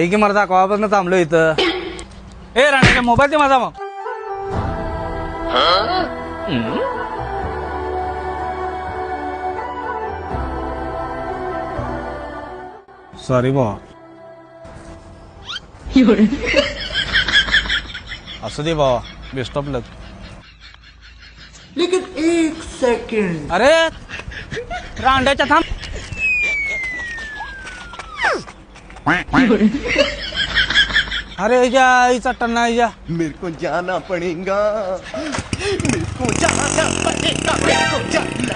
हे की मरता कवापासून थांबलो इथं. ए राणा मोबाईल दे माझा मग. सॉरी भावा असू दे भावा. बेस्ट ऑफ लक लेकिन एक सेकंड अरे रांड्याच्या थांब. अरे या आईचा टन्ना या. मेरे को जाना पड़ेगा मेरे को जाना पड़ेगा। मेरे को जाना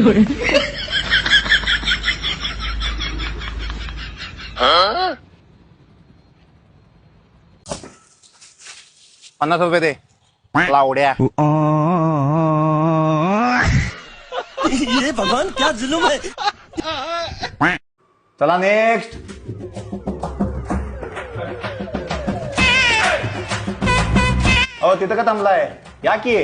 पड़ेगा अरे पन्नास रुपये दे. लावड्या. ये भगवान क्या जुलूम है? चला नेक्स्ट हो तिथं का थांबलाय? या की.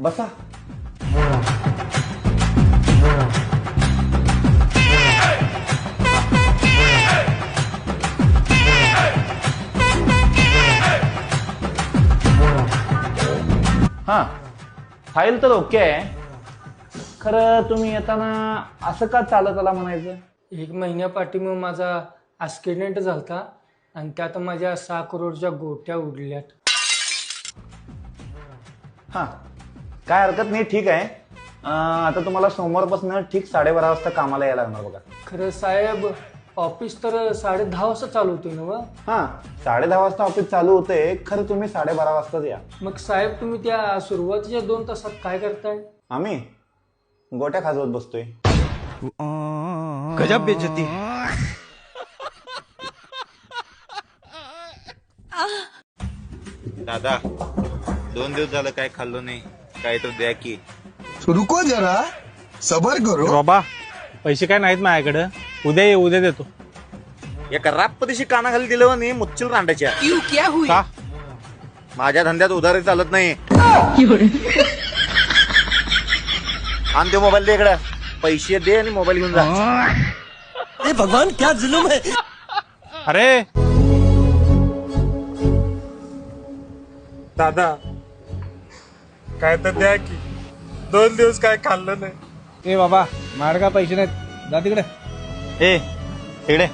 बसा. हा. फाईल तर ओके आहे. खरं तुम्ही येताना असं का चालत आला म्हणायचं? एक महिन्यापाठीमग माझा ॲक्सिडेंट झालता आणि त्यात माझ्या सहा करोडच्या गोट्या उडल्यात. हा. काय हरकत नाही ठीक आहे. अं, आता तुम्हाला सोमवारपासून ठीक साडेबारा वाजता कामाला यायला लागणार बघा. खरं साहेब ऑफिस तर साडे दहा वाजता चालू होते ना व? हा साडे दहा वाजता ऑफिस चालू होते खरं तुम्ही साडेबारा वाजताच या. मग साहेब तुम्ही त्या सुरुवातीच्या दोन तासात काय करताय? आम्ही गोट्या खाजवत बसतोय. गजब बेजती दादा दोन दिवस झालं काय खाल्लो नाही. काय तर द्या की. रुको जरा सबर करो. बाबा पैसे काय नाहीत माझ्याकडे? उद्या ये उद्या देतो. एका रापपतीशी कानाखाली दिलं नाही मुच्चिल रांडाच्या. का? माझ्या धंद्यात उधारी चालत नाही. आण ते मोबाईल दे इकडं. पैसे दे आणि मोबाईल घेऊन जा. भगवान क्या जुलूम है? अरे! दादा काय तर द्या की. दोन दिवस काय खाल्लं नाही. ए बाबा काय पैसे नाहीत. जा तिकडे. ए इकडे.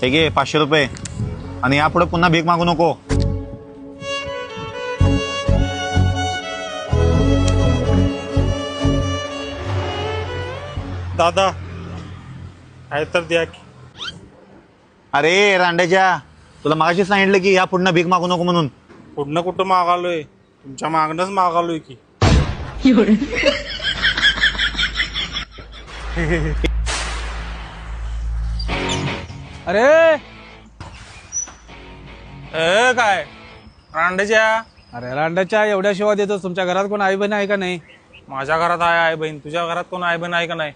हे घे पाचशे रुपये. आणि यापुढे पुन्हा भीक मागू नको. दादा काय तर द्या की. अरे रांड्याच्या तुला मागाशी सांगितलं की या पुढनं भीक मागू नको म्हणून. कुठनं कुठं मागालोय? तुमच्या मागणंच मागालोय की. अरे! ए काय? रांडेच्या? अरे रांड्याच्या एवढ्या शिवा देतो. तुमच्या घरात कोण आई बहीण आहे का नाही? माझ्या घरात आहे आई बहीण तुझ्या घरात कोण आई बहीण आहे का नाही?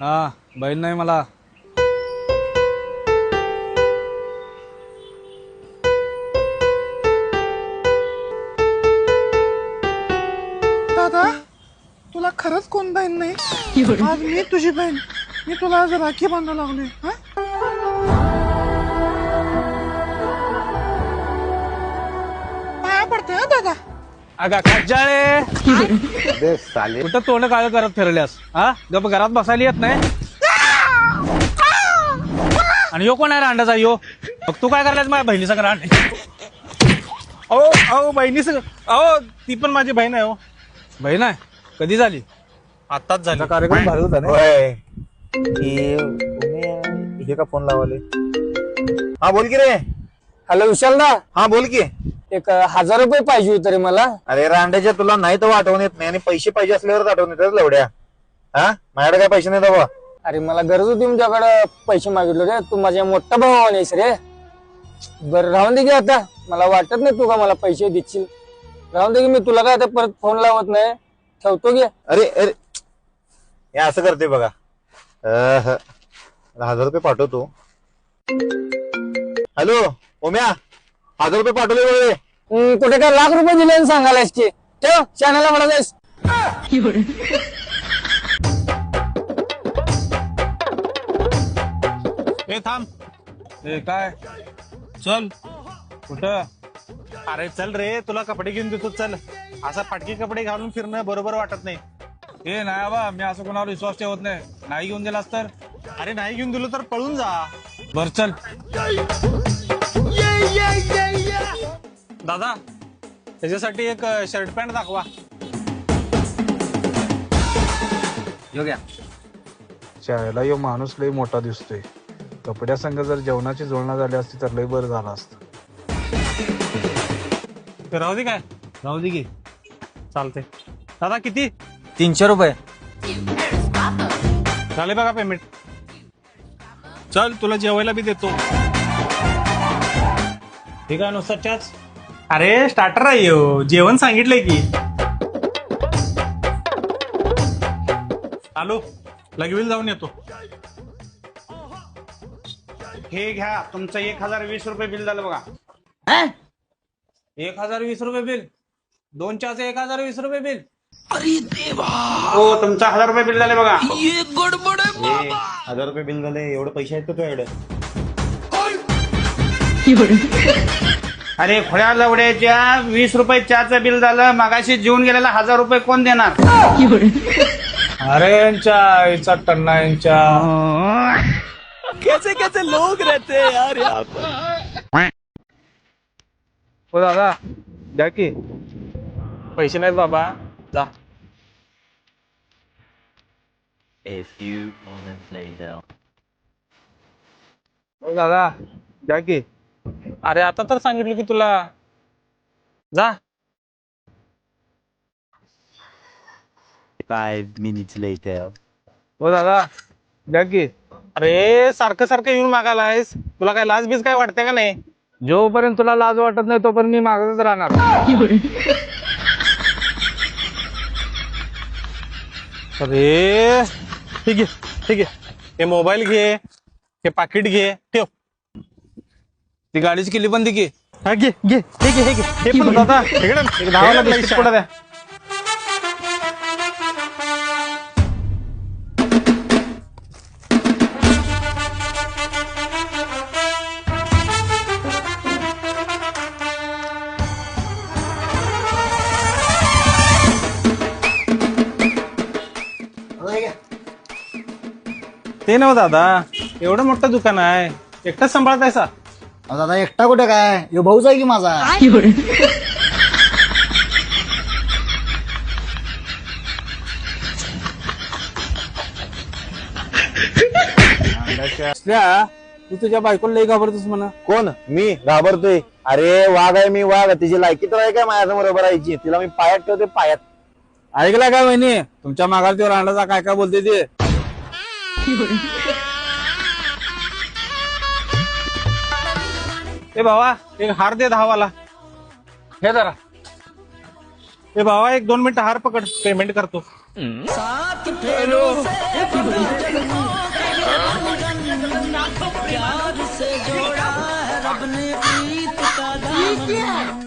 हा बहीण नाही मला. खरंच कोण बहीण नाही? आज मी तुझी बहीण. मी तुला आज राखी बांधायला लागलोय हा? पाया पडते हा दादा. अगा खज्जाळे कुठं तोंड काळ करत फिरल्यास? हा? गप घरात बसायला येत नाही? आणि यो कोण आहे रांडाचा? यो. मग तू काय करायलास माझ्या बहिणीचा रांड? अहो अहो बहिणीच अहो ती पण माझी बहीण आहे हो. बहीण आहे? कधी झाली? आताच झाली. कार्यक्रम भारी होता ना होय. की तुम्ही हे का फोन लावले? हा बोल की रे. हॅलो विशालदा हा बोल की. एक हजार रुपये पाहिजे होते रे मला. अरे रांड्याच्या तुला नाही तर आठवण येत नाही आणि पैसे पाहिजे असल्यावरच आठवण येतात लवड्या हा? माझ्याकडे काय पैसे नाही बाबा. अरे मला गरज होती तुमच्याकडे पैसे मागितले रे. तू माझ्या मोठा भाऊ आहेस रे. बरं राहून दे की आता. मला वाटत नाही तू का मला पैसे देशील. राहून दे की मी तुला काय आता परत फोन लावत नाही. ठेवतो की. अरे अरे हे असं करते बघा. अह, हजार रुपये पाठवतो. हॅलो ओम्या हजार रुपये पाठवले बघ रे. हम्म, कुठे काय लाख रुपये दिले आणि सांगायलास की? ठेव चॅनलला म्हणा जायस ए थांब. ए काय? चल. कुठं? अरे चल रे तुला कपडे घेऊन देतो चल. असं फाटके कपडे घालून फिरणं बरोबर वाटत नाही. ए नाही बा मी असं कोणावर विश्वास ठेवत नाही. नाही घेऊन दिलास तर? अरे नाही घेऊन दिलं तर पळून जा. बर चल. दादा त्याच्यासाठी एक शर्ट पॅन्ट दाखवा. शाळेला यो माणूस लय मोठा दिसतोय. कपड्यासंग जर जेवणाची जुळणा झाली असती तर लय बरं झालं असतं. ते राहू दे काय? राहू दे की. चालते दादा किती? तीनशे रुपये. झाले बघा पेमेंट चल तुला जेवायला बी देतो. ठीक आहे नुसतं चहाच अरे स्टार्टर आहे. जेवण सांगितलंय की. आलो. लगवील जाऊन येतो. हे घ्या तुमचं एक हजार वीस रुपये बिल झालं बघा. एक हजार वीस रुपये बिल. दोन चहाचं एक हजार वीस रुपये बिल. हो तुमचं हजार रुपये बिल झाले बघा. ए, हजार रुपये बिल झाले एवढे पैसे आहेत का तुझ्याकडे? अरे खोळ्या लवड्याच्या वीस रुपये चहाचं बिल झालं मागाशी जेवून गेलेला हजार रुपये कोण देणार? अरे यांच्या आईचा टन्ना यांच्या. हो दादा द्या की. पैसे नाहीत बाबा. जा. A few moments later. हो दादा द्या की. अरे आता तर सांगितलं की तुला. जा. Five minutes later. हो दादा द्या की. अरे सारखं सारखं येऊन मागायला आहेस तुला काय लाज बीज काय वाटते का नाही? जोपर्यंत तुला लाज वाटत नाही तोपर्यंत मी मागतच राहणार. अरे. ठीक आहे ठीक आहे. हे मोबाईल घे हे पाकिट घे ठेव. ती गाडीची किल्ली बंदी की हा घे घे. हे घे हे घे हे पण दादा इकडे. हे बिस्किट द्या. ते नव दादा एवढं मोठं दुकान आहे. एकटाच सांभाळतायसा? अहो दादा एकटा कुठे काय? यो भाऊच आहे की माझा? असल्या तू तुझ्या बायकोला लई घाबरतोस म्हणा. कोण? मी? घाबरतोय. अरे वाघ आहे मी वाघ. तिची लायकी तर आहे काय माझ्या बरोबर राहायची? तिला मी पायात ठेवते पायात. ऐकला काय वहिनी? तुमच्या मागाल ते रांडाचा काय काय बोलते ते? ए भावा एक हार दे दहावाला. हे जरा. ए भावा एक दोन मिनिटं हार पकड पेमेंट करतो. प्यार